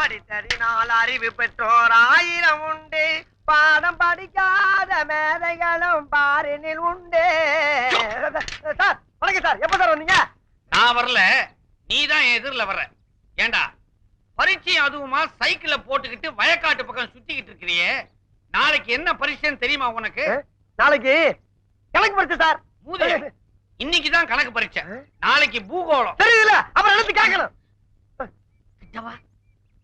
படித்தறினால் அறிவு பெற்றோர் ஆயிரம் உண்டு. பாடம் படிக்காத மேதைகளும் பாரினில் உண்டு. சார் வணக்கம் சார். எப்ப சார் வந்தீங்க? நான் வரல. நீ தான் எதிரில வர்ற. ஏண்டா? பரீட்சை அதுவுமா சைக்கிள போட்டுக்கிட்டு வயக்காட்டு பக்கம் சுத்திக்கிட்டு இருக்கிறியே. நாளைக்கு என்ன பரீட்சைன்னு தெரியுமா உனக்கு? நாளைக்கு கணக்கு படிச்சு சார். மூதே இன்னைக்கு தான் கணக்கு பரீட்சை. நாளைக்கு பூகோளம். தெரியல அப்புறம் எடுத்து கேட்கணும். கிட்டவா?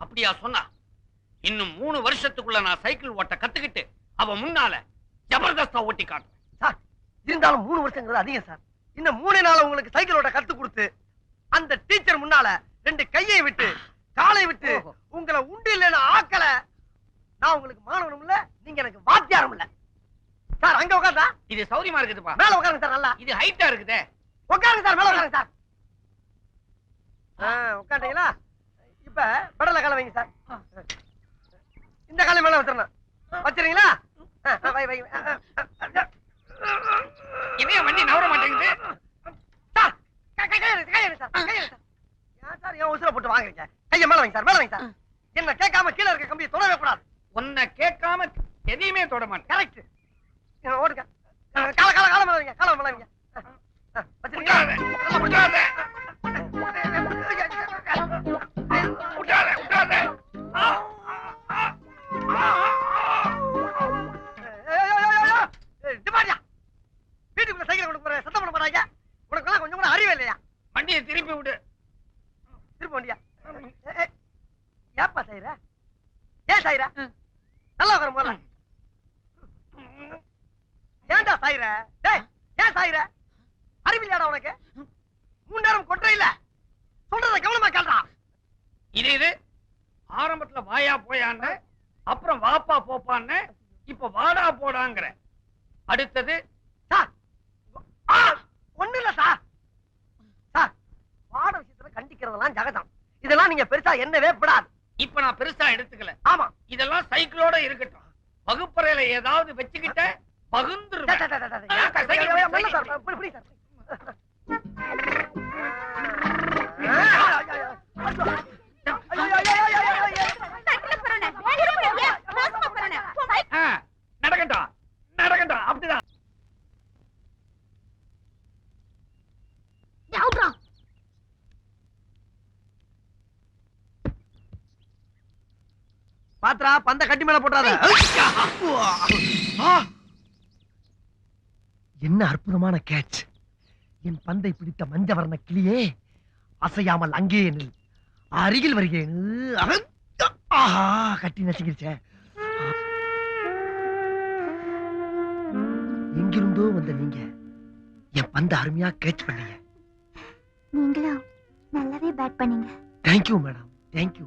அப்படியா சொன்னா? இன்னும் மூணு வருஷத்துக்குள்ள நான் சைக்கிள் ஓட்ட கத்துக்கிட்டு அவ முன்னால ஜபர்தஸ்தா ஓட்டி காட்டுறேன். சார் இருந்தாலும் மூணு வருஷங்கிறது அதிகம் சார். இன்னும் மூணு நாள் உங்களுக்கு சைக்கிள் ஓட்ட கத்து கொடுத்து அந்த டீச்சர் முன்னால ரெண்டு கையை விட்டு காலை விட்டு. உங்களை உண்டு இல்லைன்னு ஆக்கல. நான் உங்களுக்கு மாணவனும் இல்ல நீங்க எனக்கு வாத்தியாரும் இல்ல. சார் அங்க உட்காந்தா இது சௌரியமா இருக்குதுப்பா. மேல உட்காருங்க சார் நல்லா. இது ஹைட்டா இருக்குதே. உட்காருங்க சார் மேல உட்காருங்க சார். உட்காந்தீங்களா இப்ப படல காலை வைங்க சார். இந்த காலை மேல வச்சிடணும் வச்சிருங்களா? வை, வை, வை. ஆ, ஆ, ஆ, ஆ. இதே வண்டி நவர மாட்டேங்குது? சார் சார், கை எடுங்க சார். ஏன் சார் ஏன் உசுரை போட்டு வாங்குறீங்க? கையை மேல வைங்க சார் மேல வைங்க சார். என்ன கேட்காம கீழே இருக்க கம்பியை தொடவே கூடாது. உன்னை கேட்காம எதையுமே தொட மாட்டேன். ஏப்பா செய்யற ஏன் செய்யற நல்லா உட்காரு முதல்ல. ஏன்டா சாயிர டேய் ஏன் சாயிர அறிவில்லையாடா உனக்கு? மூணு நேரம் கொட்டுற இல்ல. சொல்றத கவனமா கேள்றா இது இது. ஆரம்பத்துல வாயா போயான்னு அப்புறம் வாப்பா போப்பான்னு இப்ப வாடா போடாங்கிற. அடுத்தது சார் ஒண்ணு இல்ல சார். சார் பாட விஷயத்துல கண்டிக்கிறதெல்லாம் ஜகதம் இதெல்லாம் நீங்க பெருசா என்னவே விடாது இப்ப நான் பெருசா எடுத்துக்கல ஆமா இதெல்லாம் சைக்கிளோட இருக்கட்டும் வகுப்பறையில ஏதாவது வச்சுக்கிட்ட பகுந்துருவேன் பாத்ரா பந்த கட்டி மேல போட்டாத என்ன அற்புதமான கேட்ச். என் பந்தை பிடித்த மஞ்ச வர்ண கிளியே அசையாமல் அங்கே நில். அருகில் வருகிறேன். ஆஹா கட்டி நசுங்கிருச்சே எங்கிருந்தோ வந்த நீங்க என் பந்த அருமையா கேட்ச் பண்ணீங்க. நீங்களும் நல்லாவே பேட் பண்ணீங்க. தேங்க்யூ மேடம் தேங்க்யூ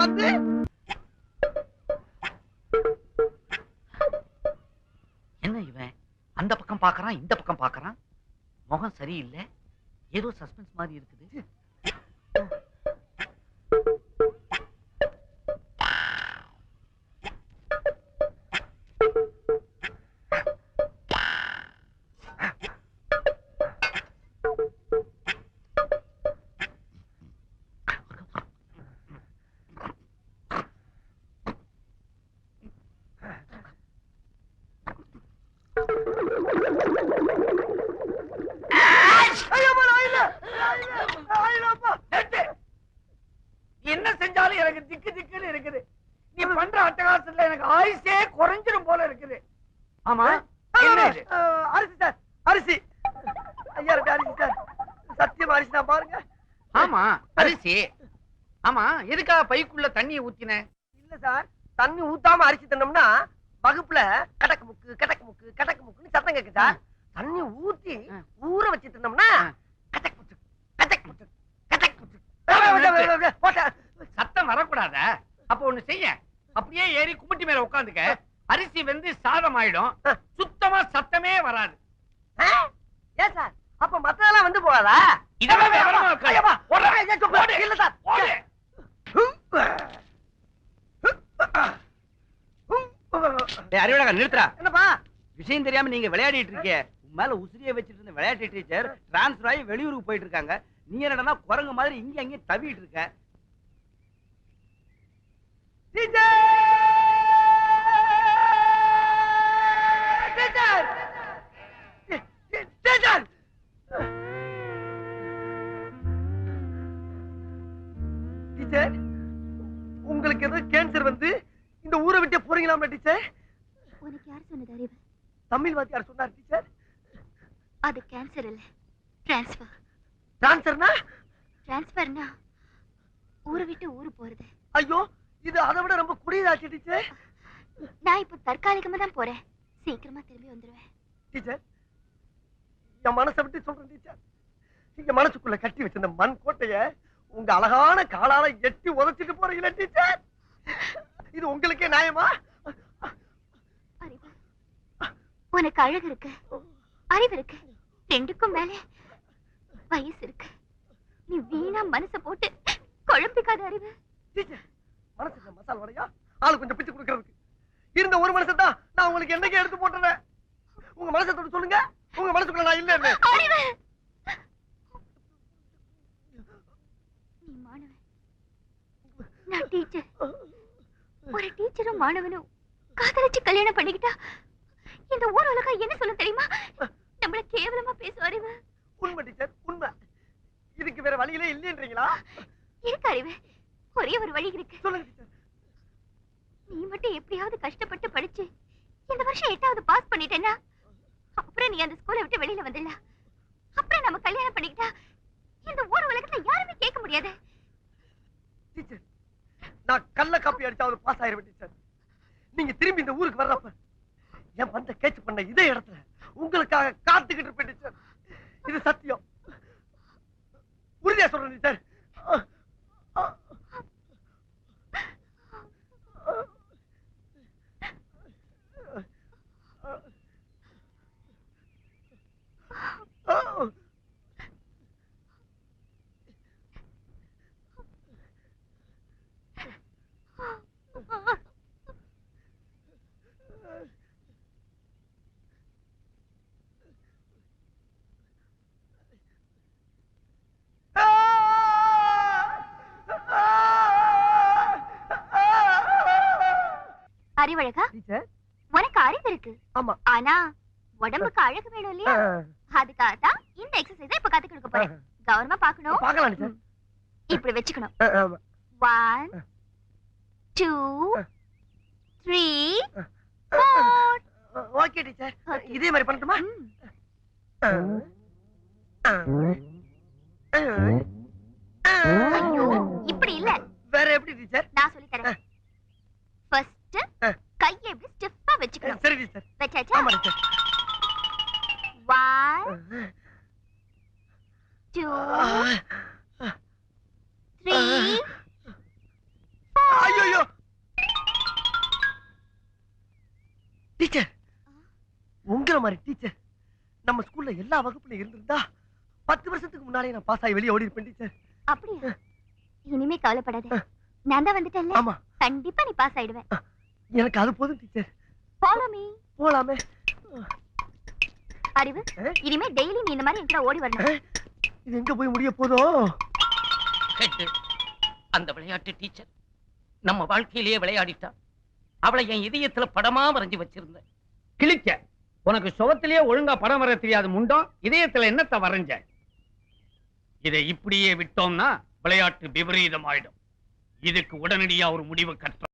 வந்து என்ன இவன்? அந்த பக்கம் பாக்குறான் இந்த பக்கம் பாக்குறான் முகம் சரியில்லை. ஏதோ சஸ்பென்ஸ் மாதிரி இருக்கு என்ன செஞ்சாலும் எனக்கு திக்கு திக்குன்னு இருக்குது. நீ பண்ற அட்டகாசத்துல எனக்கு ஆயுசே குறைஞ்சிரும் போல இருக்குது. ஆமா அரிசி சார் அரிசி. அரிசி சார். சத்தியம் அரிசி நான் பாருங்க. ஆமா அரிசி. ஆமா எதுக்காக பைக்குள்ள தண்ணியை ஊத்தின? இல்ல சார் தண்ணி ஊத்தாம அரிசி தின்னோம்னா வகுப்புல கடக்கு முக்கு கடக்கு முக்கு கடக்கு முக்குன்னு சத்தம் கேக்கு தண்ணி ஊத்தி ஊற வச்சு தின்னோம்னா சத்தம் வரக்கூடாதா? அப்ப ஒண்ணு செய்ய. அப்படியே ஏறி கும்பிட்டு மேல உட்காந்துக்க. அரிசி வெந்து சாதம் ஆயிடும். சுத்தமா சத்தமே வராது? ஏன் சார்? அப்ப மத்ததெல்லாம் வந்து போகாதா? இதெல்லாம் விவரமா இருக்கா? இல்ல சார். ஓடு. அறிவழகா நிறுத்துறா என்னப்பா? விஷயம் தெரியாம நீங்க விளையாடிட்டு இருக்கே உன் மேல உசிரியை வச்சிட்டு இருந்த விளையாட்டு டீச்சர் டிரான்ஸ்ஃபர் ஆகி வெளியூருக்கு போயிட்டு இருக்காங்க. நீ என்னடா குரங்கு மாதிரி இங்க அங்கேயும் தவிட்டு இருக்க. டீச்சர் உங்களுக்கு ஏதோ கேன்சர் வந்து இந்த ஊரை விட்டு போறீங்களாமா டீச்சர் உனக்கு யார் சொன்னது அறிவு? தமிழ் வாத்தியார் சொன்னார் டீச்சர் அது கேன்சர் இல்ல. டிரான்ஸ்ஃபர் டான்சர்னா டிரான்ஸ்ஃபர்னா ஊரை விட்டு ஊரு போறது. ஐயோ இது அதை விட ரொம்ப குடியதாச்சு டீச்சர். நான் இப்போ தற்காலிகமா தான் போறேன். சீக்கிரமா திரும்பி வந்துருவேன். டீச்சர் என் மனசை விட்டு சொல்றேன் டீச்சர். நீங்க மனசுக்குள்ள கட்டி வச்சிருந்த மண் கோட்டைய உங்க அழகான காலால எட்டி உதைச்சிட்டு போறீங்களா டீச்சர். இது உங்களுக்கே நியாயமா? உனக்கு அழகு இருக்கு. அறிவு இருக்கு. ரெண்டுக்கும் மேல வயசு இருக்கு. நீ வீணா மனசை போட்டு குழம்பிக்காத அறிவு. மனசுக்கு மசால் வடையா? ஆளு கொஞ்சம் பிச்சு கொடுக்கறதுக்கு. இருந்த ஒரு மனசை தான் நான் உங்களுக்கு என்னைக்கு எடுத்து போட்டுறேன் உங்க மனசை தொட்டு சொல்லுங்க. உங்க மனசுக்குள்ள நான் இல்லைன்னு அறிவு. நீ மாணவன். நான் டீச்சர். ஒரு டீச்சரும் மாணவனும் காதலிச்சு கல்யாணம் பண்ணிக்கிட்டா இந்த ஊர் உலகம் என்ன சொல்ல தெரியுமா? நம்மள கேவலமா அறிவு உண்மை டீச்சர் உண்மை. இதுக்கு வேற வழியிலே இல்லைன்றீங்களா? இருக்கு அறிவு. ஒரே ஒரு வழி இருக்கு. சொல்லுங்க டீச்சர். நீ மட்டும் எப்படியாவது கஷ்டப்பட்டு படிச்சு இந்த வருஷம் எட்டாவது பாஸ் பண்ணிட்டேன்னா அப்புறம் நீ அந்த ஸ்கூலை விட்டு வெளியில வந்துடலாம். அப்புறம் நம்ம கல்யாணம் பண்ணிக்கிட்டா இந்த ஊர் உலகத்துல யாருமே கேட்க முடியாது. டீச்சர் நான் கள்ள காப்பி அடிச்சாவது பாஸ் ஆயிருவேன் டீச்சர். நீங்க திரும்பி இந்த ஊருக்கு வர்றப்ப என் வந்த கேட்ச் பண்ண இதே இடத்துல உங்களுக்காக காத்துக்கிட்டு இருப்பேன் இது சத்தியம். உறுதியா சொல்றேன் டீச்சர் அறிவழகா? டீச்சர். உனக்கு அறிவு இருக்கு. ஆமா. ஆனா உடம்புக்கு அழகு வேணும் இல்லையா அதுக்காக தான் இந்த எக்ஸசைஸ் இப்ப கத்து கொடுக்க போறேன். கவனமா பாக்கணும் பார்க்கலாம் இப்படி வச்சுக்கணும். ஆமா. One two three okay teacher. இதே மாதிரி பண்ணட்டுமா? இப்படி இல்ல. வேற எப்படி டீச்சர்? நான் சொல்லி தரேன் ஃபர்ஸ்ட் ஆ. கையை இப்படி ஸ்டிஃபா வச்சுக்கணும். சரி டீச்சர் வச்சாச்சா? ஆமா டீச்சர் ஒன் டூ த்ரீ ஐயோ டீச்சர் உங்களை மாதிரி டீச்சர் நம்ம ஸ்கூல்ல எல்லா வகுப்புலயும் இருந்திருந்தா பத்து வருஷத்துக்கு முன்னாடியே நான் பாஸ் ஆகி வெளியே ஓடி இருப்பேன் டீச்சர் அப்படியா? இனிமே கவலைப்படாத. நான் தான் வந்துட்டேன்ல. ஆமா. கண்டிப்பா நீ பாஸ் ஆயிடுவேன். எனக்கு அது போதும் டீச்சர் ஃபாலோ மீ போலாமே. அறிவு? இனிமே டெய்லி நீ இந்த மாதிரி என்கிட்ட ஓடி வரணும். இது எங்க போய் முடிய போதோ? அந்த விளையாட்டு டீச்சர் நம்ம வாழ்க்கையிலேயே விளையாடிட்டா அவளை என் இதயத்துல படமா வரைஞ்சு வச்சிருந்தேன். கிழிச்ச. உனக்கு சுவத்திலேயே ஒழுங்கா படம் வர தெரியாது முண்டம் இதயத்துல என்னத்த வரைஞ்ச? இதை இப்படியே விட்டோம்னா விளையாட்டு விபரீதம் ஆயிடும் இதுக்கு உடனடியா ஒரு முடிவு கட்ட